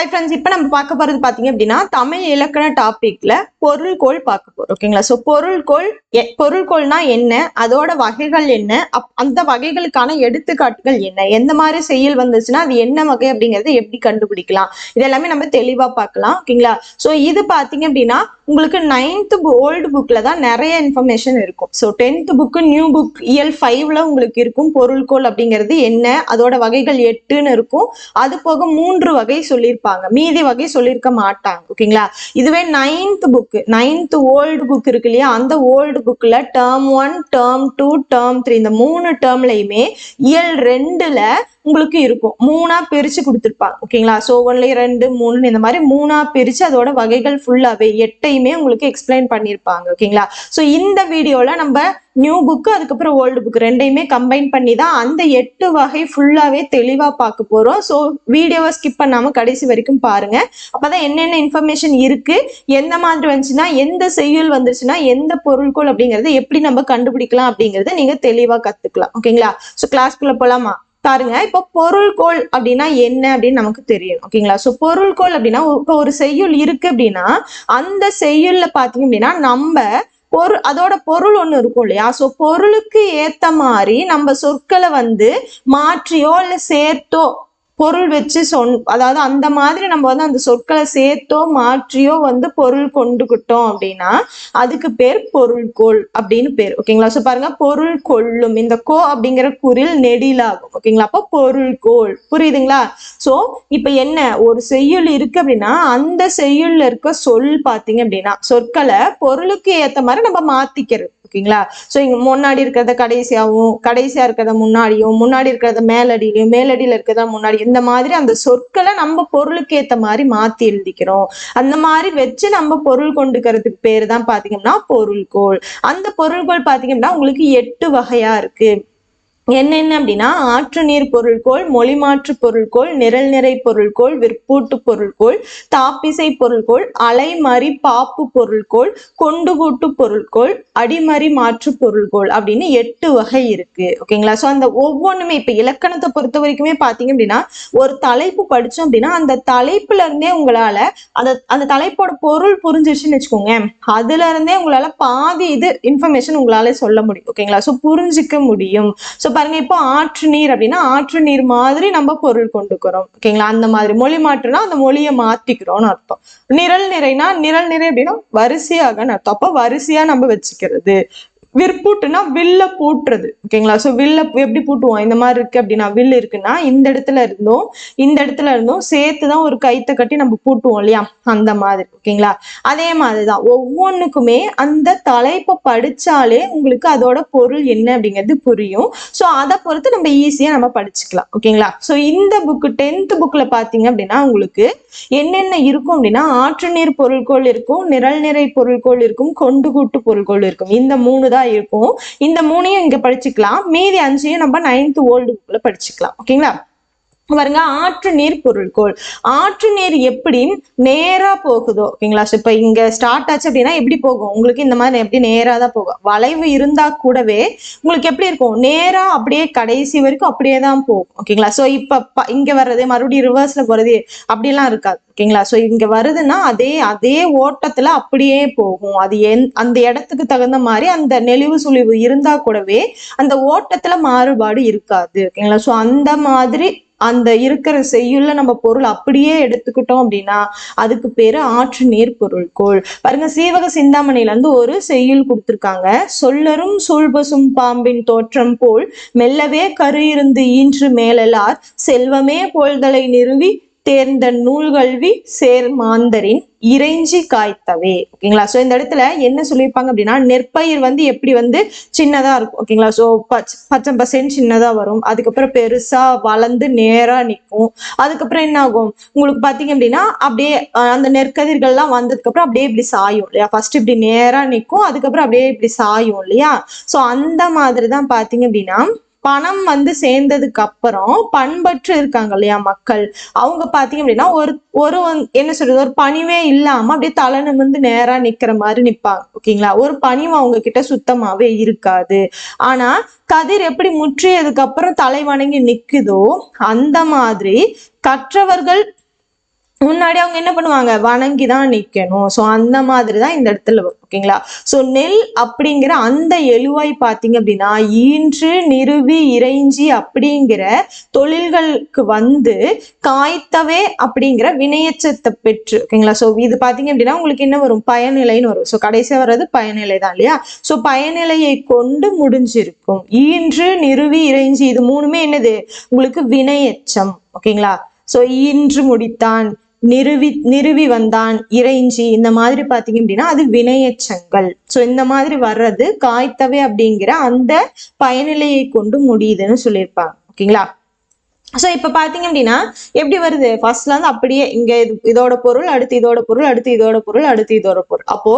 Hi friends இப்போ நம்ம பார்க்க போகிறது பார்த்தீங்க அப்படின்னா தமிழ் இலக்கண டாபிக்ல பொருள்கோள் பார்க்க போகிறோம் ஓகேங்களா ஸோ பொருள்கோள் எ- பொருள்கோள்னா என்ன? அதோட வகைகள் என்ன? அப்- அந்த வகைகளுக்கான எடுத்துக்காட்டுகள் என்ன? எந்த மாதிரி செயல் வந்துச்சுன்னா அது என்ன வகை அப்படிங்கிறத எப்படி கண்டுபிடிக்கலாம்? இது எல்லாமே நம்ம தெளிவாக பார்க்கலாம். ஓகேங்களா ஸோ இது பார்த்தீங்க அப்படின்னா உங்களுக்கு நைன்த் ஓல்டு புக்ல தான் நிறைய இன்ஃபர்மேஷன் இருக்கும். So tenth book new book இயல் ஃபைவ்ல உங்களுக்கு இருக்கும் பொருள்கோள் அப்படிங்கிறது என்ன அதோட வகைகள் எட்டுன்னு இருக்கும். அது போக மூன்று வகை சொல்லியிருப்பாங்க. மீதி வகை சொல்லியிருக்க மாட்டாங்க. ஓகேங்களா இதுவே ninth book ninth old book இருக்கு இல்லையா? அந்த ஓல்டு புக்ல term one term two term three இந்த மூணு டேர்ம்லயுமே இயல் ரெண்டுல உங்களுக்கு இருக்கும். மூணா பிரிச்சு கொடுத்துருப்பாங்க. ஓகேங்களா? ஸோ ஒன்லி ரெண்டு மூணு இந்த மாதிரி மூணா பிரிச்சு அதோட வகைகள் ஃபுல்லாவே எட்டையுமே உங்களுக்கு எக்ஸ்பிளைன் பண்ணியிருப்பாங்க ஓகேங்களா? ஸோ இந்த வீடியோல நம்ம நியூ புக்கு அதுக்கப்புறம் ஓல்டு புக் ரெண்டையுமே கம்பைன் பண்ணி தான் அந்த எட்டு வகை ஃபுல்லாவே தெளிவா பார்க்க போறோம். ஸோ வீடியோவை ஸ்கிப் பண்ணாம கடைசி வரைக்கும் பாருங்க. அப்பதான் என்னென்ன இன்ஃபர்மேஷன் இருக்கு எந்த மாதிரி வந்துச்சுன்னா எந்த செய்யுள் வந்துச்சுன்னா எந்த பொருள்கோள் அப்படிங்கறத எப்படி நம்ம கண்டுபிடிக்கலாம் அப்படிங்கறத நீங்க தெளிவா கத்துக்கலாம். ஓகேங்களா? ஸோ கிளாஸ்க்குள்ள போலாமா? பாருங்க இப்போ பொருள்கோள் அப்படின்னா என்ன அப்படின்னு நமக்கு தெரியும். ஓகேங்களா ஸோ பொருள்கோள் அப்படின்னா இப்போ ஒரு செய்யுள் இருக்கு அப்படின்னா அந்த செய்யுள்ல பாத்தீங்க அப்படின்னா நம்ம பொருள் அதோட பொருள் ஒன்று இருக்கும் இல்லையா? ஸோ பொருளுக்கு ஏத்த மாதிரி நம்ம சொற்களை வந்து மாற்றியோ இல்லை சேர்த்தோ பொருள் வச்சு சொன் அதாவது அந்த மாதிரி நம்ம வந்து அந்த சொற்களை சேர்த்தோ மாற்றியோ வந்து பொருள் கொண்டுகிட்டோம் அப்படின்னா அதுக்கு பேர் பொருள்கோள் அப்படின்னு பேர். ஓகேங்களா? ஸோ பாருங்க பொருள் கொள்ளும். இந்த கோ அப்படிங்கிற குறில் நெடிலாகும். ஓகேங்களா? அப்போ பொருள்கோள். புரியுதுங்களா? ஸோ இப்போ என்ன? ஒரு செய்யுள் இருக்கு அப்படின்னா அந்த செய்யுள்ல இருக்க சொல் பார்த்தீங்க அப்படின்னா சொற்களை பொருளுக்கு ஏத்த மாதிரி நம்ம மாத்திக்கிறது. ஓகேங்களா? ஸோ இங்க முன்னாடி இருக்கிறத கடைசியாகவும் கடைசியா இருக்கிறத முன்னாடியும் முன்னாடி இருக்கிறத மேலடியிலையும் மேலடியில் இருக்கிறத முன்னாடியும் இந்த மாதிரி அந்த சொற்களை நம்ம பொருளுக்கு ஏத்த மாதிரி மாத்தி எழுதிக்கிறோம். அந்த மாதிரி வச்சு நம்ம பொருள் கொண்டுக்கிறதுக்கு பேர் தான் பாத்தீங்கன்னா பொருள்கோள். அந்த பொருள்கோள் பாத்தீங்கன்னா உங்களுக்கு எட்டு வகையா இருக்கு. என்னென்ன அப்படின்னா ஆற்று நீர் பொருள்கோள் மொழிமாற்று பொருள்கோள் நிரல் நிறை பொருள்கோள் விற்பூட்டு பொருள்கோள் தாப்பிசை பொருள்கோள் அலைமறி பாப்பு பொருள்கோள் கொண்டுகூட்டு பொருள்கோள் அடிமறி மாற்று பொருள்கோள் அப்படின்னு எட்டு வகை இருக்கு. ஓகேங்களா? ஸோ அந்த ஒவ்வொன்றுமே இப்ப இலக்கணத்தை பொறுத்த வரைக்குமே பாத்தீங்க அப்படின்னா ஒரு தலைப்பு படிச்சோம் அப்படின்னா அந்த தலைப்புல இருந்தே உங்களால அந்த அந்த தலைப்போட பொருள் புரிஞ்சிருச்சுன்னு வச்சுக்கோங்க. அதுல இருந்தே உங்களால பாதி இது இன்ஃபர்மேஷன் உங்களால சொல்ல முடியும். ஓகேங்களா? ஸோ புரிஞ்சிக்க முடியும். ஸோ பாருங்க இப்போ ஆற்று நீர் அப்படின்னா ஆற்று நீர் மாதிரி நம்ம பொருள் கொண்டுக்கிறோம் ஓகேங்களா அந்த மாதிரி மொழி மாற்றுனா அந்த மொழியை மாத்திக்கிறோம்னு அர்த்தம். நிரல் நிறைனா நிரல் நிறை அப்படின்னா வரிசையாகன்னு அர்த்தம். அப்போ வரிசையா நம்ம வச்சுக்கிறது. விற்பூட்டுனா வில்ல பூட்டுறது. ஓகேங்களா? ஸோ வில்ல எப்படி பூட்டுவோம்? இந்த மாதிரி இருக்கு அப்படின்னா வில் இருக்குன்னா இந்த இடத்துல இருந்தும் இந்த இடத்துல இருந்தும் சேர்த்து தான் ஒரு கைத்தை கட்டி நம்ம பூட்டுவோம் இல்லையா? அந்த மாதிரி. ஓகேங்களா? அதே மாதிரிதான். ஒவ்வொன்றுக்குமே அந்த தலைப்பை படிச்சாலே உங்களுக்கு அதோட பொருள் என்ன அப்படிங்கிறது புரியும். ஸோ அதை பொறுத்து நம்ம ஈஸியாக நம்ம படிச்சுக்கலாம். ஓகேங்களா? ஸோ இந்த புக்கு டென்த் புக்கில் பார்த்தீங்க அப்படின்னா உங்களுக்கு என்னென்ன இருக்கும் அப்படின்னா ஆற்று நீர் பொருள்கோள் இருக்கும் நிரல் நிறை பொருள்கோள் இருக்கும் கொண்டு கூட்டு பொருள்கோள் இருக்கும். இந்த மூணு தான் இருக்கும். இந்த மூணையும் இங்க படிச்சுக்கலாம். மீதி அஞ்சையும் நம்ம நைன்த் ஓல்டு புக்ல படிச்சுக்கலாம். ஓகேங்களா? பாருங்க ஆற்று நீர் பொருள்கோள். ஆற்று நீர் எப்படி நேரா போகுதோ ஓகேங்களா? ஸோ இப்போ இங்க ஸ்டார்ட் ஆச்சு அப்படின்னா எப்படி போகும்? உங்களுக்கு இந்த மாதிரி எப்படி நேரா தான் போகும். வளைவு இருந்தா கூடவே உங்களுக்கு எப்படி இருக்கும்? நேரா அப்படியே கடைசி வரைக்கும் அப்படியே தான் போகும் ஓகேங்களா? ஸோ இப்போ ப- இங்க வர்றது மறுபடியும் ரிவர்ஸ்ல போறது அப்படிலாம் இருக்காது ஓகேங்களா? ஸோ இங்க வருதுன்னா அதே அதே ஓட்டத்துல அப்படியே போகும். அது எந் அந்த இடத்துக்கு தகுந்த மாதிரி அந்த நெளிவு சுழிவு இருந்தா கூடவே அந்த ஓட்டத்துல மாறுபாடு இருக்காது ஓகேங்களா? ஸோ அந்த மாதிரி அந்த இருக்கிற செய்யுள்ள நம்ம பொருள் அப்படியே எடுத்துக்கிட்டோம் அப்படின்னா அதுக்கு பேரு ஆற்று நீர் பொருள்கோள். பாருங்க சீவக சிந்தாமணியில இருந்து ஒரு செய்யுள் கொடுத்துருக்காங்க. சொல்லரும் சூழ்பசும் பாம்பின் தோற்றம் போல் மெல்லவே கரு இருந்து ஈன்று மேலலார் செல்வமே போல்தலை நிறுவி தேர்ந்த நூல்கல்வி சேர் மாந்தரின் இறைஞ்சி காய்த்தவே. ஓகேங்களா? ஸோ இந்த இடத்துல என்ன சொல்லியிருப்பாங்க அப்படின்னா நெற்பயிர் வந்து எப்படி வந்து சின்னதா இருக்கும். ஓகேங்களா? ஸோ பச்சை பச்சை பசேன்னு சின்னதா வரும். அதுக்கப்புறம் பெருசா வளர்ந்து நேரா நிற்கும். அதுக்கப்புறம் என்ன ஆகும் உங்களுக்கு பாத்தீங்க அப்படின்னா அப்படியே அந்த நெற்கதிர்கள்லாம் வந்ததுக்கு அப்புறம் அப்படியே இப்படி சாயும் இல்லையா? ஃபர்ஸ்ட் இப்படி நேரா நிற்கும் அதுக்கப்புறம் அப்படியே இப்படி சாயும் இல்லையா? ஸோ அந்த மாதிரி தான் பாத்தீங்க அப்படின்னா பணம் வந்து சேர்ந்ததுக்கு அப்புறம் பண்பற்று இருக்காங்க இல்லையா மக்கள்? அவங்க பாத்தீங்க அப்படின்னா ஒரு ஒரு என்ன சொல்றது? ஒரு பணிவே இல்லாம அப்படியே தலை நிமிர்ந்து நேரா நிக்கிற மாதிரி நிப்பாங்க. ஓகேங்களா? ஒரு பணிவு அவங்க கிட்ட சுத்தமாவே இருக்காது. ஆனா கதிர் எப்படி முற்றியதுக்கு அப்புறம் தலை வணங்கி நிக்குதோ அந்த மாதிரி கற்றவர்கள் முன்னாடி அவங்க என்ன பண்ணுவாங்க? வணங்கி தான் நிக்கணும். ஸோ அந்த மாதிரி தான் இந்த இடத்துல வரும் ஓகேங்களா? ஸோ நெல் அப்படிங்கிற அந்த எழுவாய் பார்த்தீங்க அப்படின்னா ஈன்று நிறுவி இறைஞ்சி அப்படிங்கிற தொழில்களுக்கு வந்து காய்த்தவே அப்படிங்கிற வினையச்சத்தை பெற்று ஓகேங்களா? ஸோ இது பார்த்தீங்க அப்படின்னா உங்களுக்கு என்ன வரும்? பயனிலைன்னு வரும். ஸோ கடைசியாக வர்றது பயனிலை தான் இல்லையா? ஸோ பயனிலையை கொண்டு முடிஞ்சிருக்கும். ஈன்று நிறுவி இறைஞ்சி இது மூணுமே என்னது? உங்களுக்கு வினையச்சம் ஓகேங்களா? ஸோ ஈன்று முடித்தான். நிறுவி நிறுவி வந்தான் இறைஞ்சி. இந்த மாதிரி பார்த்தீங்க அப்படின்னா அது வினையச்சங்கள். ஸோ இந்த மாதிரி வர்றது காய்த்தவை அப்படிங்கிற அந்த பயனிலையை கொண்டு முடியுதுன்னு சொல்லியிருப்பாங்க. ஓகேங்களா? ஸோ இப்போ பார்த்தீங்க அப்படின்னா எப்படி வருது? ஃபர்ஸ்ட்ல இருந்து அப்படியே இங்க இது இதோட பொருள் அடுத்து இதோட பொருள் அடுத்து இதோட பொருள் அடுத்து இதோட பொருள். அப்போ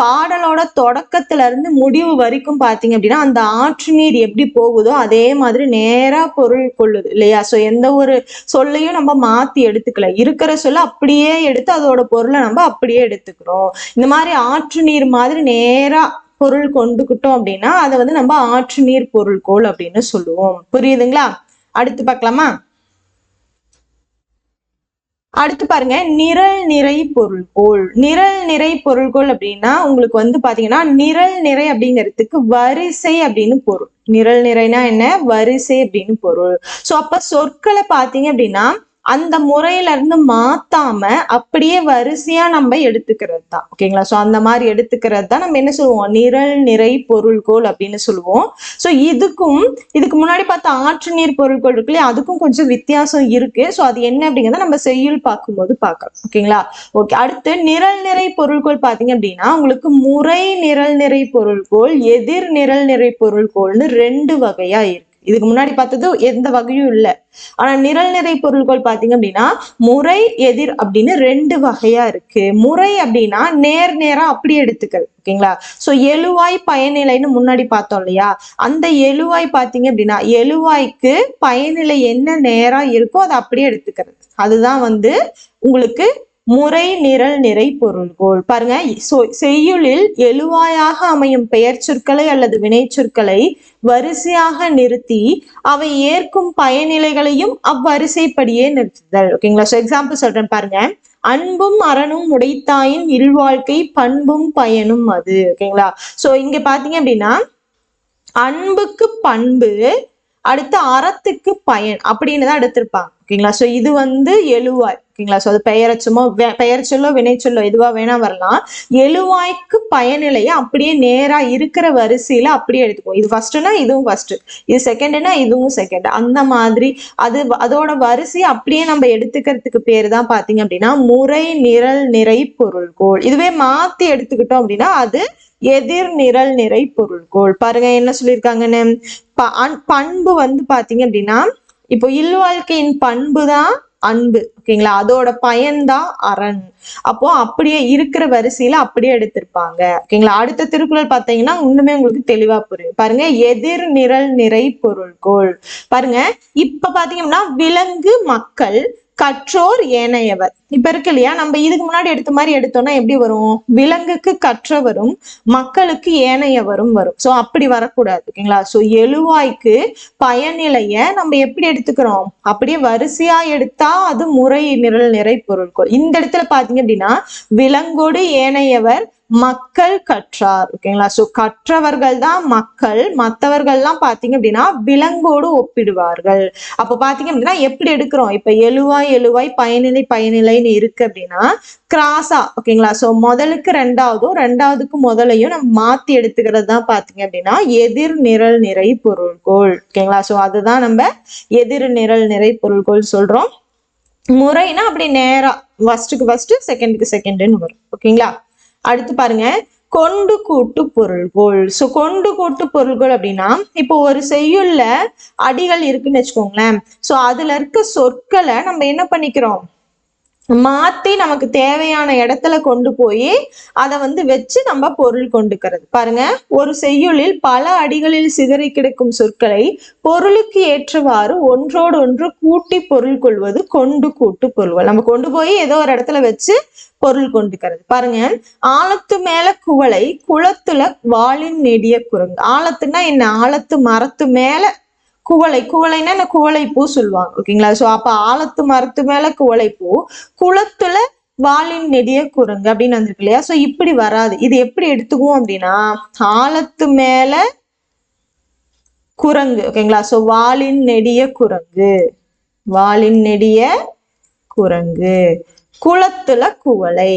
பாடலோட தொடக்கத்துல இருந்து முடிவு வரைக்கும் பாத்தீங்க அப்படின்னா அந்த ஆற்று நீர் எப்படி போகுதோ அதே மாதிரி நேரா பொருள் கொள்ளுது இல்லையா? ஸோ எந்த ஒரு சொல்லையும் நம்ம மாத்தி எடுத்துக்கல. இருக்கிற சொல்ல அப்படியே எடுத்து அதோட பொருளை நம்ம அப்படியே எடுத்துக்கிறோம். இந்த மாதிரி ஆற்று நீர் மாதிரி நேரா பொருள் கொண்டுக்கிட்டோம் அப்படின்னா அதை வந்து நம்ம ஆற்று நீர் பொருள்கோள் அப்படின்னு சொல்லுவோம். புரியுதுங்களா? அடுத்து பார்க்கலாமா? அடுத்து பாருங்க நிரல் நிறை பொருள்கோள். நிரல் நிறை பொருள்கோள் அப்படின்னா உங்களுக்கு வந்து பாத்தீங்கன்னா நிரல் நிறை அப்படிங்கிறதுக்கு வரிசை அப்படின்னு பொருள். நிரல் நிறைனா என்ன? வரிசை அப்படின்னு பொருள். சோ அப்ப சொற்களை பாத்தீங்க அப்படின்னா அந்த முறையில இருந்து மாத்தாம அப்படியே வரிசையா நம்ம எடுத்துக்கிறது தான் ஓகேங்களா? ஸோ அந்த மாதிரி எடுத்துக்கிறது தான் நம்ம என்ன சொல்லுவோம்? நிரல் நிறை பொருள்கோள் அப்படின்னு சொல்லுவோம். ஸோ இதுக்கும் இதுக்கு முன்னாடி பார்த்த ஆற்று நீர் பொருள்கோள் இருக்கு இல்லையா? அதுக்கும் கொஞ்சம் வித்தியாசம் இருக்கு. ஸோ அது என்ன அப்படிங்கிறத நம்ம செய்யுள் பார்க்கும்போது பார்க்கலாம். ஓகேங்களா? ஓகே அடுத்து நிரல் நிறை பொருள்கோள் பார்த்தீங்க அப்படின்னா உங்களுக்கு முறை நிரல் நிறை பொருள்கோள் எதிர் நிரல் நிறை பொருள்கோள்னு ரெண்டு வகையா இருக்கு. இதுக்கு முன்னாடி பார்த்தது எந்த வகையும் இல்லை. ஆனா நிரல் நிறை பொருள்கள் பாத்தீங்க அப்படின்னா முறை எதிர் அப்படின்னு ரெண்டு வகையா இருக்கு. முறை அப்படின்னா நேர் நேரா அப்படியே எடுத்துக்கிறது ஓகேங்களா? சோ எழுவாய் பயனிலைன்னு முன்னாடி பார்த்தோம் இல்லையா? அந்த எழுவாய் பாத்தீங்க அப்படின்னா எழுவாய்க்கு பயனிலை என்ன நேரா இருக்கோ அதை அப்படியே எடுத்துக்கிறது. அதுதான் வந்து உங்களுக்கு முறை நிரல் நிறை பொருள்கோள். பாருங்க சொ- செய்யுளில் எழுவாயாக அமையும் பெயர் சொற்களை அல்லது வினைச்சொற்களை வரிசையாக நிறுத்தி அவை ஏற்கும் பயனிலைகளையும் அவ்வரிசைப்படியே நிறுத்துதல். ஓகேங்களா ஸோ எக்ஸாம்பிள் சொல்றேன் பாருங்க. அன்பும் அறனும் உடைத்தாயின் இல்வாழ்க்கை பண்பும் பயனும் அது. ஓகேங்களா ஸோ இங்க பாத்தீங்க அப்படின்னா அன்புக்கு பண்பு அடுத்து அறத்துக்கு பயன் அப்படின்னு தான் எடுத்திருப்பாங்க. ஓகேங்களா? ஸோ இது வந்து எழுவாய். ஓகேங்களா? ஸோ அது பெயரச்சமோ வே- பெயர் சொல்லோ வினை சொல்லோ வேணா வரலாம். எழுவாய்க்கு பயனிலையை அப்படியே நேராக இருக்கிற வரிசையில் அப்படியே எடுத்துக்குவோம் இது ஃபர்ஸ்ட்னா இதுவும் ஃபர்ஸ்ட்டு இது செகண்டுனா இதுவும் செகண்ட் அந்த மாதிரி அது அதோட வரிசையை அப்படியே நம்ம எடுத்துக்கிறதுக்கு பேர் தான் பார்த்தீங்க அப்படின்னா முறை நிரல் நிறை பொருள்கோள். இதுவே மாற்றி எடுத்துக்கிட்டோம் அப்படின்னா அது எதிர் நிரல் நிறை பொருள்கோள். பாருங்க என்ன சொல்லியிருக்காங்கன்னு? ப- பண்பு வந்து பாத்தீங்க அப்படின்னா இப்போ இல்வாழ்க்கையின் பண்பு தான் அன்பு ஓகேங்களா? அதோட பயன்தான் அரண். அப்போ அப்படியே இருக்கிற வரிசையில அப்படியே எடுத்திருப்பாங்க ஓகேங்களா? அடுத்த திருக்குறள் பார்த்தீங்கன்னா இன்னுமே உங்களுக்கு தெளிவா புரியும். பாருங்க எதிர் நிரல் நிறை பொருள்கோள். பாருங்க இப்ப பாத்தீங்கன்னா விலங்கு மக்கள் கற்றோர் ஏனையவர். இப்ப இருக்கு இல்லையா? நம்ம இதுக்கு முன்னாடி எடுத்த மாதிரி எடுத்தோம்னா எப்படி வரும்? விலங்குக்கு கற்றவரும் மக்களுக்கு ஏனையவரும் வரும். சோ அப்படி வரக்கூடாது ஓகேங்களா? சோ எழுவாய்க்கு பயனிலைய நம்ம எப்படி எடுத்துக்கிறோம்? அப்படியே வரிசையா எடுத்தா அது முறை நிரல் நிறை பொருட்கள் இந்த இடத்துல பாத்தீங்க அப்படின்னா விலங்கோடு ஏனையவர் மக்கள் கற்றார். ஓகேங்களா சோ கற்றவர்கள் தான் மக்கள். மற்றவர்கள்லாம் பாத்தீங்க அப்படின்னா விலங்கோடு ஒப்பிடுவார்கள். அப்ப பாத்தீங்க அப்படின்னா எப்படி எடுக்கிறோம்? இப்ப எழுவாய் எழுவாய் பயனிலை பயனிலைன்னு இருக்கு அப்படின்னா கிராஸா ஓகேங்களா சோ முதலுக்கு ரெண்டாவதும் ரெண்டாவதுக்கு முதலையும் நம்ம மாத்தி எடுத்துக்கிறது தான் பாத்தீங்க அப்படின்னா எதிர் நிரல் நிறை பொருள்கோள். ஓகேங்களா சோ அதுதான் நம்ம எதிர் நிரல் நிறை பொருள்கோள் சொல்றோம். முறைனா அப்படி நேரா ஃபர்ஸ்ட்டுக்கு ஃபர்ஸ்ட் செகண்டுக்கு செகண்டுன்னு வரும். ஓகேங்களா அடுத்து பாருங்க கொண்டு கூட்டு பொருள்கோள். ஸோ கொண்டு கூட்டு பொருள்கள் அப்படின்னா இப்போ ஒரு செய்யுள்ள அடிகள் இருக்குன்னு வச்சுக்கோங்களேன். ஸோ அதுல இருக்க சொற்களை நம்ம என்ன பண்ணிக்கிறோம்? மாத்தி நமக்கு தேவையான இடத்துல கொண்டு போய் அதை வந்து வச்சு நம்ம பொருள் கொண்டுக்கிறது. பாருங்க ஒரு செய்யுளில் பல அடிகளில் சிதறி கிடக்கும் சொற்களை பொருளுக்கு ஏற்றவாறு ஒன்றோடு ஒன்று கூட்டி பொருள் கொள்வது கொண்டு கூட்டு பொருள்கள். நம்ம கொண்டு போய் ஏதோ ஒரு இடத்துல வச்சு பொருள் கொண்டுக்கிறது. பாருங்க ஆழத்து மேல குவளை குளத்துல வாளின் நெடிய குரங்கு. ஆழத்துனா என்ன? ஆழத்து மரத்து மேல குவளை குவளைன்னா என்ன? குவளை பூ சொல்லுவாங்க. ஓகேங்களா? சோ அப்ப ஆலத்து மரத்து மேல குவளை பூ குளத்துல வாளின் நெடிய குரங்கு அப்படின்னு வந்திருக்கு இல்லையா? சோ இப்படி வராது. இது எப்படி எடுத்துக்குவோம் அப்படின்னா ஆலத்து மேல குரங்கு ஓகேங்களா? சோ வாளின் நெடிய குரங்கு. வாளின் நெடிய குரங்கு. குளத்துல குவளை.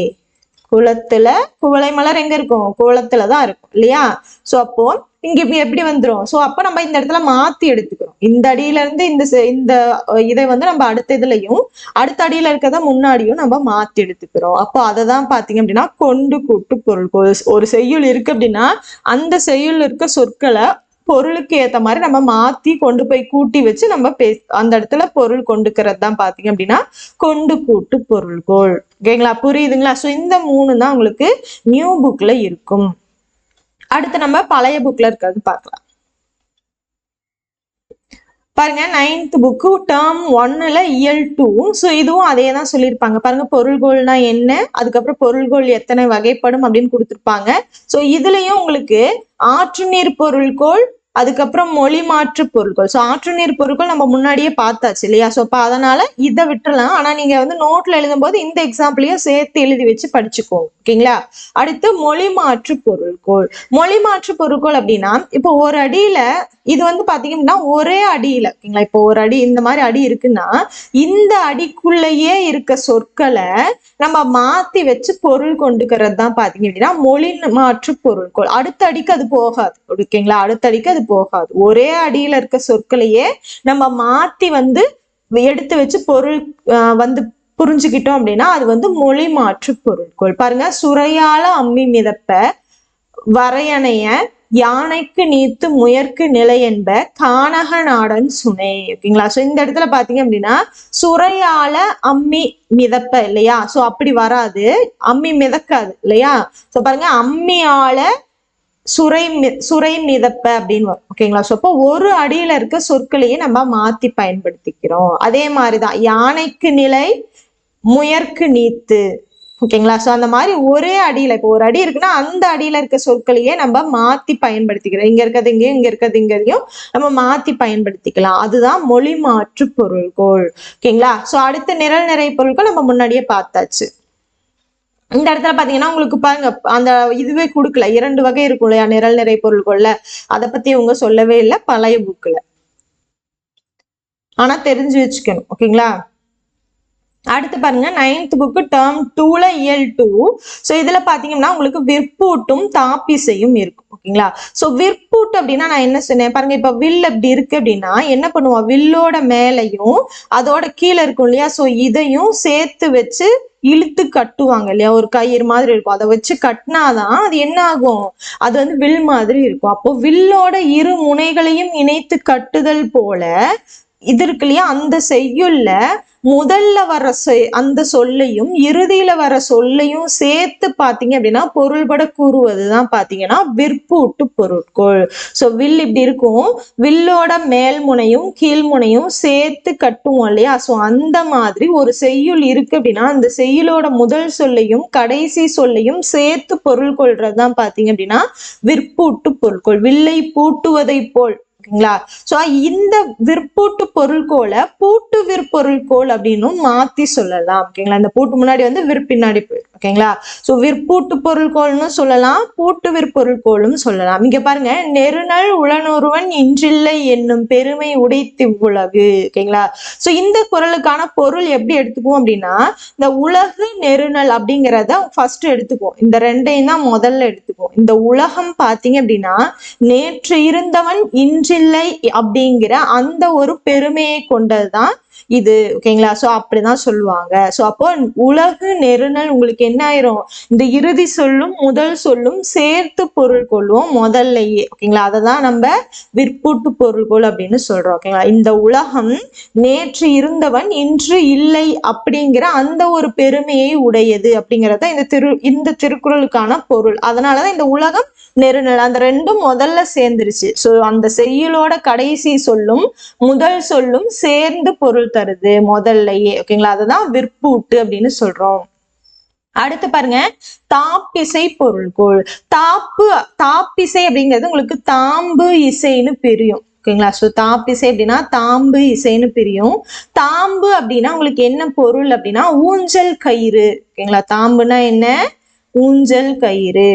குளத்துல குவளை மலர் எங்க இருக்கும்? குளத்துல தான் இருக்கும் இல்லையா? சோ அப்போ இங்க எப்படி வந்துரும்? சோ அப்ப நம்ம இந்த இடத்துல மாத்தி எடுத்துக்கிறோம். இந்த அடியில இருந்து இந்த செ- இந்த இதை வந்து நம்ம அடுத்த இதுலயும் அடுத்த அடியில இருக்கிறத முன்னாடியும் நம்ம மாத்தி எடுத்துக்கிறோம். அப்போ அதை தான் பாத்தீங்க அப்படின்னா கொண்டு கூட்டு பொருள். ஒரு- ஒரு செய்யுள் இருக்கு அப்படின்னா அந்த செய்யுள் இருக்க சொற்களை பொருளுக்கு ஏத்த மாதிரி நம்ம மாத்தி கொண்டு போய் கூட்டி வச்சு நம்ம பே அந்த இடத்துல பொருள் கொண்டுக்கிறது தான் பாத்தீங்க அப்படின்னா கொண்டு கூட்டு பொருள்கோள். ஓகேங்களா? புரியுதுங்களா? சோ இந்த மூணு தான் உங்களுக்கு நியூ புக்ல இருக்கும். அடுத்து நம்ம பழைய புக்ல இருக்கிறது பார்க்கலாம். பாருங்க நைன்த் புக்கு டேர்ம் ஒன்னுல இயல் டூ ஸோ இதுவும் அதே தான் சொல்லியிருப்பாங்க. பாருங்க பொருள்கோள்னா என்ன? அதுக்கப்புறம் பொருள்கோள் எத்தனை வகைப்படும் அப்படின்னு கொடுத்துருப்பாங்க. ஸோ இதுலயும் உங்களுக்கு ஆற்று நீர் பொருள்கோள் அதுக்கப்புறம் மொழி மாற்று பொருட்கள். ஸோ ஆற்று நீர் பொருட்கள் நம்ம முன்னாடியே பார்த்தாச்சு இல்லையா? ஸோ அப்போ அதனால இதை விட்டுறலாம். ஆனால் நீங்க வந்து நோட்ல எழுதும்போது இந்த எக்ஸாம்பிளையும் சேர்த்து எழுதி வச்சு படிச்சுக்கோங்க ஓகேங்களா அடுத்து மொழி மாற்று பொருட்கள். மொழி மாற்று பொருட்கள் அப்படின்னா இப்போ ஒரு அடியில இது வந்து பாத்தீங்கன்னா ஒரே அடியில ஓகேங்களா இப்போ ஒரு அடி இந்த மாதிரி அடி இருக்குன்னா இந்த அடிக்குள்ளேயே இருக்க சொற்களை நம்ம மாத்தி வச்சு பொருள் கொண்டுக்கிறது தான் பாத்தீங்க அப்படின்னா மொழி மாற்று பொருட்கள். அடுத்த அடிக்கு அது போகாது. ஓகேங்களா அடுத்த அடிக்கு அது போகாது. ஒரே அடியில இருக்க சொற்களையே நம்ம மாத்தி வந்து எடுத்து வச்சு பொருள் வந்து புரிஞ்சுக்கிட்டோம் அப்படின்னா அது வந்து மொழி மாற்று பொருட்கள். பாருங்க சுரையால அம்மி மிதப்ப வரையணைய யானைக்கு நீத்து முயற்கு நிலை என்ப கானக நாடன் சுனை. ஓகேங்களா? சோ இந்த இடத்துல பாத்தீங்க அப்படின்னா சுரையால அம்மி மிதப்ப இல்லையா? சோ அப்படி வராது. அம்மி மிதக்காது இல்லையா? ஸோ பாருங்க அம்மியால சுரை மி- சுரை மிதப்ப அப்படின்னு வரும். ஓகேங்களா ஸோ அப்போ ஒரு அடியில இருக்க சொற்களையே நம்ம மாத்தி பயன்படுத்திக்கிறோம். அதே மாதிரிதான் யானைக்கு நிலை முயற்கு நீத்து. ஓகேங்களா ஸோ அந்த மாதிரி ஒரே அடியில இப்போ ஒரு அடி இருக்குன்னா அந்த அடியில இருக்க சொற்களையே நம்ம மாத்தி பயன்படுத்திக்கிறோம். இங்க இருக்கிறது இங்கேயும் இங்க இருக்கிறது இங்கேயும் நம்ம மாத்தி பயன்படுத்திக்கலாம். அதுதான் மொழி மாற்று பொருள்கோள். ஓகேங்களா ஸோ அடுத்த நிரல் நிறை பொருட்கள் நம்ம முன்னாடியே பார்த்தாச்சு. இந்த இடத்துல பாத்தீங்கன்னா உங்களுக்கு பாருங்க அந்த இதுவே கொடுக்கல. இரண்டு வகை இருக்கும் இல்லையா? நிரல் நிறை பொருள்கள்ல. அதை பத்தி இவங்க சொல்லவே இல்லை. பழைய புக்ல ஆனா தெரிஞ்சு வச்சுக்கணும். ஓகேங்களா? அடுத்து பாருங்க நைன்த் புக்கு டேர்ம் டூல இயல் டூ ஸோ இதுல பாத்தீங்கன்னா உங்களுக்கு விற்பூட்டும் தாப்பிசையும் இருக்கும் ஓகேங்களா? ஸோ விற்பூட்டு அப்படின்னா நான் என்ன சொன்னேன்? பாருங்க இப்ப வில் அப்படி இருக்கு அப்படின்னா என்ன பண்ணுவோம் வில்லோட மேலையும் அதோட கீழே இருக்கும் இல்லையா? ஸோ இதையும் சேர்த்து வச்சு இழுத்து கட்டுவாங்க இல்லையா? ஒரு கயிறு மாதிரி இருக்கும். அதை வச்சு கட்டினாதான் அது என்ன ஆகும்? அது வந்து வில் மாதிரி இருக்கும். அப்போ வில்லோட இரு முனைகளையும் இணைத்து கட்டுதல் போல இது இருக்கு இல்லையா? அந்த செய்யுள்ள முதல்ல வர அந்த சொல்லையும் இறுதியில வர சொல்லையும் சேர்த்து பார்த்தீங்க அப்படின்னா பொருள்பட கூறுவதுதான் பாத்தீங்கன்னா விற்பூட்டு பொருட்கள். சோ வில் இப்படி இருக்கும். வில்லோட மேல் முனையும் சேர்த்து கட்டுவோம் இல்லையா? ஸோ அந்த மாதிரி ஒரு செய்யுள் இருக்கு அப்படின்னா அந்த செய்யுளோட முதல் சொல்லையும் கடைசி சொல்லையும் சேர்த்து பொருள் கொள்றதுதான் பார்த்தீங்க அப்படின்னா விற்பூட்டு பொருட்கள். வில்லை பூட்டுவதை போல். ஓகேங்களா? சோ இந்த விற்பூட்டு பொருள்கோளை பூட்டு விற்பொருள்கோள் அப்படின்னும் மாத்தி சொல்லலாம் ஓகேங்களா? இந்த பூட்டு முன்னாடி வந்து விற்பின்னாடி போயிடும் ஓகேங்களா? சோ விற்பூட்டு பொருள்கோள்னு சொல்லலாம் பூட்டு விற்பொருள்கோளும் சொல்லலாம். இங்க பாருங்க நெருநல் உளனொருவன் இன்றில்லை என்னும் பெருமை உடைத்து உலகு ஓகேங்களா? சோ இந்த குரலுக்கான பொருள் எப்படி எடுத்துக்குவோம் அப்படின்னா இந்த உலகு நெருநல் அப்படிங்கிறத ஃபர்ஸ்ட் எடுத்துக்குவோம். இந்த ரெண்டையும் தான் முதல்ல எடுத்துக்குவோம். இந்த உலகம் பாத்தீங்க அப்படின்னா நேற்று இருந்தவன் இன்றில்லை அப்படிங்கிற அந்த ஒரு பெருமையை கொண்டதுதான் இது. ஓகேங்களா சோ அப்படிதான் சொல்லுவாங்க. சோ அப்போ உலகு நெருநல் உங்களுக்கு என்ன ஆயிரும்? இந்த இறுதி சொல்லும் முதல் சொல்லும் சேர்த்து பொருள் கொள்வோம் முதல்லையே. ஓகேங்களா அதை தான் நம்ம விற்பூட்டு பொருள்கோள் அப்படின்னு சொல்றோம். ஓகேங்களா இந்த உலகம் நேற்று இருந்தவன் இன்று இல்லை அப்படிங்கிற அந்த ஒரு பெருமையை உடையது அப்படிங்கறத இந்த திரு இந்த திருக்குறளுக்கான பொருள். அதனாலதான் இந்த உலகம் நெருநல் அந்த ரெண்டும் முதல்ல சேர்ந்துருச்சு. ஸோ அந்த செய்யுளோட கடைசி சொல்லும் முதல் சொல்லும் சேர்ந்து பொருள் தருது முதல்லயே ஓகேங்களா? அதுதான் விற்பூட்டு அப்படின்னு சொல்றோம். அடுத்து பாருங்க தாப்பிசை பொருள்கோள். தாப்பு தாப்பிசை அப்படிங்கிறது உங்களுக்கு தாம்பு இசைன்னு பிரியும் ஓகேங்களா? ஸோ தாப்பிசை அப்படின்னா தாம்பு இசைன்னு பிரியும். தாம்பு அப்படின்னா உங்களுக்கு என்ன பொருள் அப்படின்னா ஊஞ்சல் கயிறு ஓகேங்களா? தாம்புனா என்ன? ஊஞ்சல் கயிறு.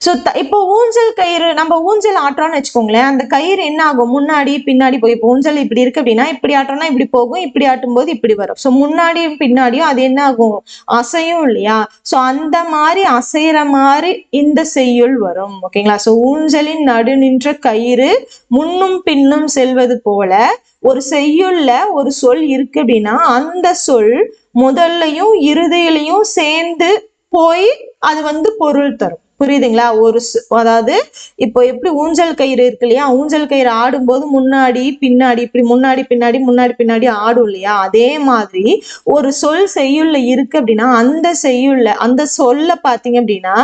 ஸோ இப்போ ஊஞ்சல் கயிறு நம்ம ஊஞ்சல் ஆட்டுறோம்னு வச்சுக்கோங்களேன் அந்த கயிறு என்ன ஆகும்? முன்னாடி பின்னாடி போய் இப்போ ஊஞ்சல் இப்படி இருக்கு அப்படின்னா இப்படி ஆட்டோம்னா இப்படி போகும் இப்படி ஆட்டும் போது இப்படி வரும். ஸோ முன்னாடியும் பின்னாடியும் அது என்ன ஆகும்? அசையும் இல்லையா? ஸோ அந்த மாதிரி அசைகிற மாதிரி இந்த செய்யுள் வரும். ஓகேங்களா? ஸோ ஊஞ்சலின் நடு நின்ற கயிறு முன்னும் பின்னும் செல்வது போல ஒரு செய்யுள்ள ஒரு சொல் இருக்கு அப்படின்னா அந்த சொல் முதல்லையும் இறுதியிலையும் சேர்ந்து போய் அது வந்து பொருள் தரும். புரியுதுங்களா? ஒரு அதாவது இப்போ எப்படி ஊஞ்சல் கயிறு இருக்கு இல்லையா? ஊஞ்சல் கயிறு ஆடும்போது முன்னாடி பின்னாடி இப்படி முன்னாடி பின்னாடி முன்னாடி பின்னாடி ஆடும் இல்லையா? அதே மாதிரி ஒரு சொல் செய்யுள்ள இருக்கு அப்படின்னா அந்த செய்யுள்ள அந்த சொல்ல பாத்தீங்க அப்படின்னா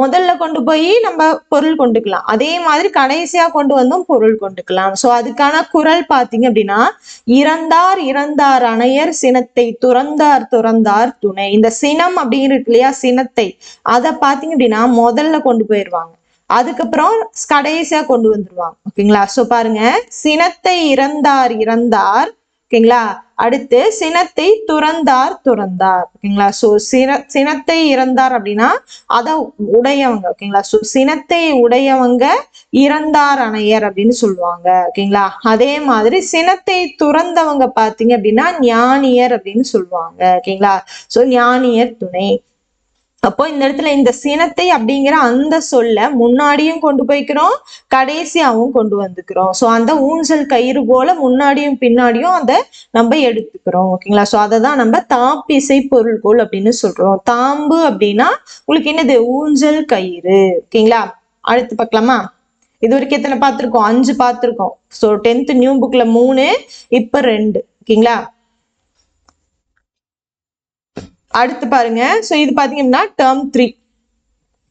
முதல்ல கொண்டு போய் நம்ம பொருள் கொண்டுக்கலாம். அதே மாதிரி கடைசியா கொண்டு வந்தும் பொருள் கொண்டுக்கலாம். சோ அதுக்கான குரல் பாத்தீங்க அப்படின்னா இறந்தார் இறந்தார் அணையர் சினத்தை துறந்தார் துறந்தார் துணை. இந்த சினம் அப்படின்னு இருக்கு இல்லையா? சினத்தை. அதை பாத்தீங்க அப்படின்னா முதல்ல கொண்டு போயிருவாங்க. அதுக்கப்புறம் கடைசியா கொண்டு வந்துருவாங்க. ஓகேங்களா? சோ பாருங்க. சினத்தை இறந்தார் இறந்தார். ஓகேங்களா? அடுத்து சினத்தை துறந்தார் துறந்தார். ஓகேங்களா? சோ சின சினத்தை இறந்தார் அப்படின்னா அத உடையவங்க ஓகேங்களா? சோ சினத்தை உடையவங்க இறந்தார் அணையர் அப்படின்னு சொல்லுவாங்க ஓகேங்களா? அதே மாதிரி சினத்தை துறந்தவங்க பாத்தீங்க அப்படின்னா ஞானியர் அப்படின்னு சொல்லுவாங்க ஓகேங்களா? சோ ஞானியர் துணை. அப்போ இந்த இடத்துல இந்த சினத்தை அப்படிங்கிற அந்த சொல்ல முன்னாடியும் கொண்டு போய்க்கிறோம் கடைசியாவும் கொண்டு வந்துக்கிறோம். சோ அந்த ஊஞ்சல் கயிறு போல முன்னாடியும் பின்னாடியும் அதை நம்ம எடுத்துக்கிறோம் ஓகேங்களா? சோ அதை தான் நம்ம தாப்பிசை பொருள்கோள் அப்படின்னு சொல்றோம். தாம்பு அப்படின்னா உங்களுக்கு என்னது? ஊஞ்சல் கயிறு ஓகேங்களா? அடுத்து பார்க்கலாமா? இது வரைக்கும் எத்தனை பார்த்திருக்கோம்? அஞ்சு பார்த்திருக்கோம். சோ டென்த் நியூ புக்ல மூணு இப்போ ரெண்டு ஓகேங்களா? அடுத்து பாருங்க. சோ இது பாத்தீங்கன்னா டேர்ம் த்ரீ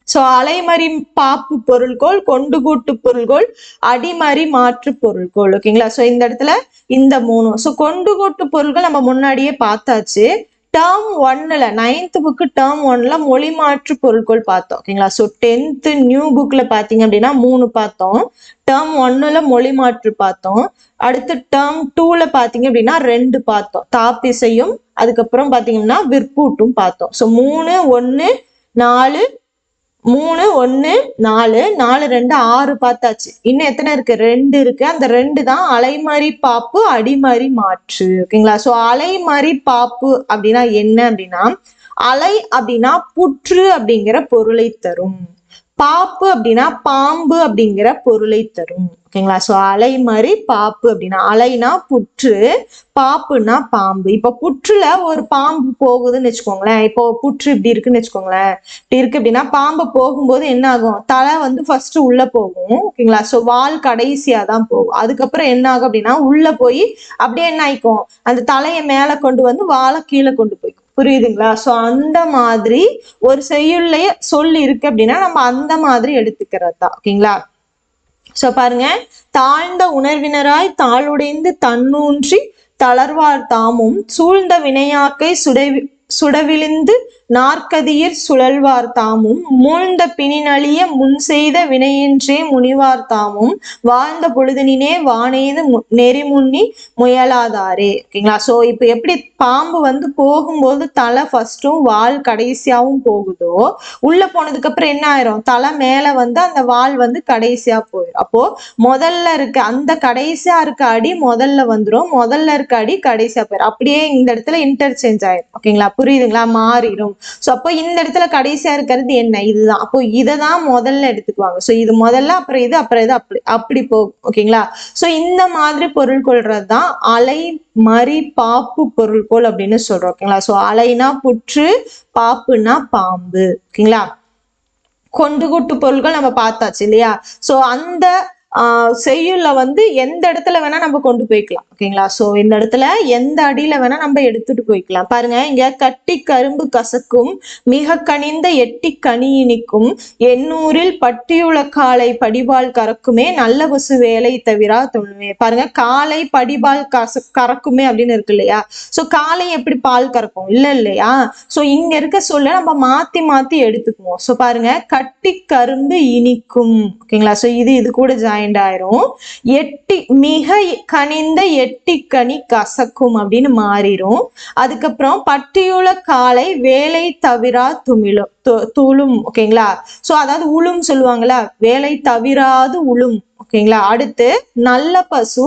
சோ அலைமறி பாப்பு பொருள்கோள் கொண்டு கூட்டு பொருள்கோள் அடிமறி மாற்று பொருள்கோள். ஓகேங்களா சோ இந்த இடத்துல இந்த மூணும் சோ கொண்டு கூட்டு பொருள்கள் நம்ம முன்னாடியே பார்த்தாச்சு. டேர்ம் ஒன்னில் நைன்த் புக்கு டேர்ம் ஒன்ல மொழி மாற்று பொருட்கள் பார்த்தோம். ஓகேங்களா ஸோ டென்த்து நியூ புக்கில் பார்த்தீங்க அப்படின்னா மூணு பார்த்தோம். டேர்ம் ஒன்னுல மொழி மாற்று பார்த்தோம். அடுத்து டேர்ம் டூவில் பார்த்தீங்க அப்படின்னா ரெண்டு பார்த்தோம். தாப்பிசையும் அதுக்கப்புறம் பார்த்தீங்கன்னா விற்பூட்டும் பார்த்தோம். ஸோ மூணு ஒன்று நாலு மூணு ஒன்னு நாலு நாலு ரெண்டு ஆறு பார்த்தாச்சு. இன்னும் எத்தனை இருக்கு? ரெண்டு இருக்கு. அந்த ரெண்டு தான் அலைமறி பாப்பு அடிமறி மாற்று. ஓகேங்களா? சோ அலைமறி பாப்பு அப்படின்னா என்ன அப்படின்னா அலை அப்படின்னா புற்று அப்படிங்கிற பொருளை தரும். பாப்பு அப்படின்னா பாம்பு அப்படிங்கிற பொருளை தரும். ஓகேங்களா ஸோ அலை மாதிரி பாப்பு அப்படின்னா அலைனா புற்று பாப்புன்னா பாம்பு. இப்போ புற்றுல ஒரு பாம்பு போகுதுன்னு வச்சுக்கோங்களேன். இப்போ புற்று இப்படி இருக்குன்னு வச்சுக்கோங்களேன். இப்படி இருக்கு அப்படின்னா பாம்பு போகும்போது என்ன ஆகும் தலை வந்து ஃபர்ஸ்ட் உள்ள போகும். ஓகேங்களா ஸோ வால் கடைசியா தான் போகும். அதுக்கப்புறம் என்ன ஆகும் அப்படின்னா உள்ள போய் அப்படியே என்ன ஆயிக்கும் அந்த தலையை மேல கொண்டு வந்து வாழை கீழே கொண்டு போய்க்கும். புரியுதுங்களா? சோ அந்த மாதிரி ஒரு செய்யுள்ளைய சொல் இருக்கு அப்படின்னா நம்ம அந்த மாதிரி எடுத்துக்கிறது. தான் ஓகேங்களா? சோ பாருங்க. தாழ்ந்த உணர்வினராய் தாளுடைந்து தன்னூன்றி தளர்வார் தாமும் சூழ்ந்த வினையாக்கை சுடை சுடவிழிந்து நாற்கதியிற் சுழல்வார் தாமும் மூழ்ந்த பிணினழிய முன் செய்த வினையின்றே முனிவார் தாமும் வாழ்ந்த பொழுதினினே வானெய்து மு- நெறிமுன்னி முயலாதாரே. ஓகேங்களா? சோ இப்போ எப்படி பாம்பு வந்து போகும்போது தலை ஃபர்ஸ்டும் வால் கடைசியாவும் போகுதோ உள்ள போனதுக்கு அப்புறம் என்ன ஆயிரும்? தலை மேல வந்து அந்த வால் வந்து கடைசியா போயிடும் அப்போ முதல்ல இருக்க அந்த கடைசியா இருக்க அடி முதல்ல வந்துடும் முதல்ல இருக்க அடி கடைசியா போயிடும் அப்படியே இந்த இடத்துல இன்டர்சேஞ்ச் ஆயிரும். ஓகேங்களா? புரியுதுங்களா? மாறிடும் ஸோ அப்போ இந்த இடத்துல கடைசியா இருக்கிறது என்ன? இதுதான். அப்போ இதை தான் முதல்ல எடுத்துக்குவாங்க. ஸோ இது முதல்ல அப்புறம் இது அப்புறம் இது அப்படி அப்படி போகும். ஓகேங்களா? சோ இந்த மாதிரி பொருள் கொள்றது தான் அலை மறி பாப்பு பொருள்கோள் அப்படின்னு சொல்றோம். ஓகேங்களா? சோ அலைனா புற்று பாப்புனா பாம்பு. ஓகேங்களா? கொண்டு கூட்டு பொருள்கள் நம்ம பார்த்தாச்சு இல்லையா? சோ அந்த ஆஹ் வந்து எந்த இடத்துல வேணா நம்ம கொண்டு போய்க்கலாம் ஓகேங்களா? சோ இந்த இடத்துல எந்த அடியில வேணா நம்ம எடுத்துட்டு போய்க்கலாம். பாருங்க இங்க கட்டி கரும்பு கசக்கும் மிக கனிந்த எட்டி கனி இனிக்கும் எண்ணூரில் பட்டியுள காலை படிபால் கறக்குமே நல்ல கொசு வேலை தவிரா தொழுமே. பாருங்க காலை படிபால் கச கறக்குமே அப்படின்னு இருக்கு இல்லையா? சோ காலை எப்படி பால் கறக்கும்? இல்ல இல்லையா? சோ இங்க இருக்க சொல்ல நம்ம மாத்தி மாத்தி எடுத்துக்குவோம். சோ பாருங்க கட்டி கரும்பு இனிக்கும் ஓகேங்களா? சோ இது இது கூட ஜாயின் ஜாயிண்ட் ஆயிரும் எட்டி மிக கனிந்த எட்டிக்கனி கசக்கும் அப்படின்னு மாறிடும் அதுக்கப்புறம் பட்டியுள காலை வேலை தவிரா துமிழும் துளும் ஓகேங்களா? சோ அதாவது உளும் சொல்லுவாங்களா வேலை தவிராது உளும் ஓகேங்களா? அடுத்து நல்ல பசு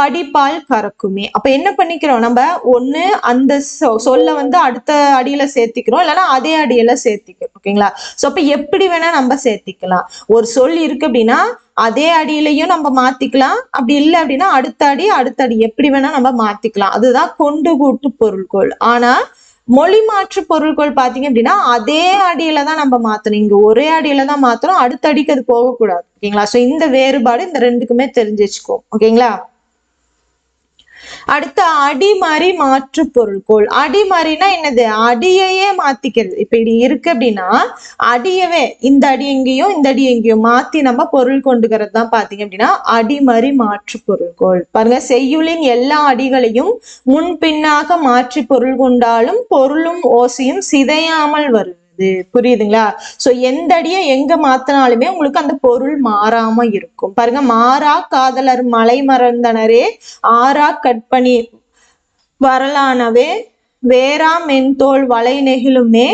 படிப்பால் கறக்குமே. அப்ப என்ன பண்ணிக்கிறோம்? நம்ம ஒண்ணு அந்த சொ- சொல்ல வந்து அடுத்த அடியில சேர்த்திக்கிறோம். இல்லைன்னா அதே அடியில சேர்த்திக்கிறோம். ஓகேங்களா? சோ அப்ப எப்படி வேணா நம்ம சேர்த்திக்கலாம். ஒரு சொல் இருக்கு அப்படின்னா அதே அடியிலையும் நம்ம மாத்திக்கலாம். அப்படி இல்லை அப்படின்னா அடுத்த அடி அடுத்த அடி. எப்படி வேணா நம்ம மாத்திக்கலாம். அதுதான் கொண்டு கூட்டு பொருள்கோள். ஆனா மொழி மாற்று பொருள்கள் பாத்தீங்க அப்படின்னா அதே அடியில தான் நம்ம மாத்தணும். இங்க ஒரே அடியில தான் மாத்தணும். அடுத்த அடிக்கு அது போகக்கூடாது. ஓகேங்களா? சோ இந்த வேறுபாடு இந்த ரெண்டுக்குமே தெரிஞ்சு வச்சுக்கோ ஓகேங்களா? அடுத்து அடிமறி மாற்று பொருள்கோள். அடிமறினா என்னது? அடியையே மாத்திக்கிறது. இப்ப இது இருக்கு அப்படின்னா அடியவே இந்த அடி எங்கேயும் இந்த அடி எங்கேயும் மாத்தி நம்ம பொருள் கொண்டுக்கிறது தான் பாத்தீங்க அப்படின்னா அடிமறி மாற்று பொருள்கோள். பாருங்க செய்யுளின் எல்லா அடிகளையும் முன் பின்னாக மாற்றி பொருள் கொண்டாலும் பொருளும் ஓசையும் சிதையாமல் வரும். வருவது புரியுதுங்களா? சோ எந்த அடியை எங்க மாத்தினாலுமே உங்களுக்கு அந்த பொருள் மாறாம இருக்கும். பாருங்க மாறா காதலர் மலை மறந்தனரே ஆறா கற்பனி வரலானவே வேறா மென்தோல் வளை நெகிழுமே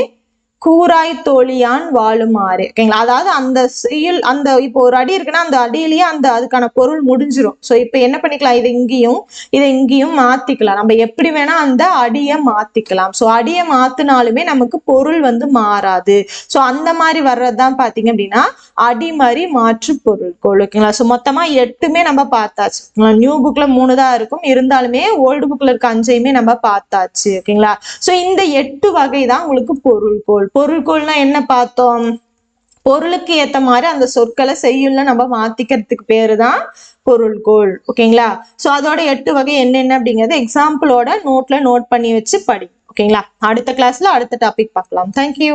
கூராய் தோழியான் வாழுமாறு. ஓகேங்களா அதாவது அந்த செயல் அந்த இப்போ ஒரு அடி இருக்குன்னா அந்த அடியிலேயே அந்த அதுக்கான பொருள் முடிஞ்சிரும். ஸோ இப்போ என்ன பண்ணிக்கலாம்? இதை இங்கேயும் இதை இங்கேயும் மாத்திக்கலாம். நம்ம எப்படி வேணா அந்த அடியை மாத்திக்கலாம். ஸோ அடியை மாத்தினாலுமே நமக்கு பொருள் வந்து மாறாது. ஸோ அந்த மாதிரி வர்றதுதான் பாத்தீங்க அப்படின்னா அடிமறி மாற்று பொருட்கள். ஓகேங்களா ஸோ மொத்தமா எட்டுமே நம்ம பார்த்தாச்சு. நியூ புக்ல மூணு தான் இருக்கும். இருந்தாலுமே ஓல்டு புக்ல இருக்க அஞ்சையுமே நம்ம பார்த்தாச்சு. ஓகேங்களா ஸோ இந்த எட்டு வகை தான் உங்களுக்கு பொருள்கோள். பொருள்கோள்னா என்ன பார்த்தோம்? பொருளுக்கு ஏத்த மாதிரி அந்த சொற்களை செய்யுள்ள நம்ம மாத்திக்கிறதுக்கு பேரு தான் பொருள்கோள். ஓகேங்களா? சோ அதோட எட்டு வகை என்னென்ன அப்படிங்கறது எக்ஸாம்பிளோட நோட்ல நோட் பண்ணி வச்சு படி. ஓகேங்களா? அடுத்த கிளாஸ்ல அடுத்த டாபிக் பார்க்கலாம். தேங்க்யூ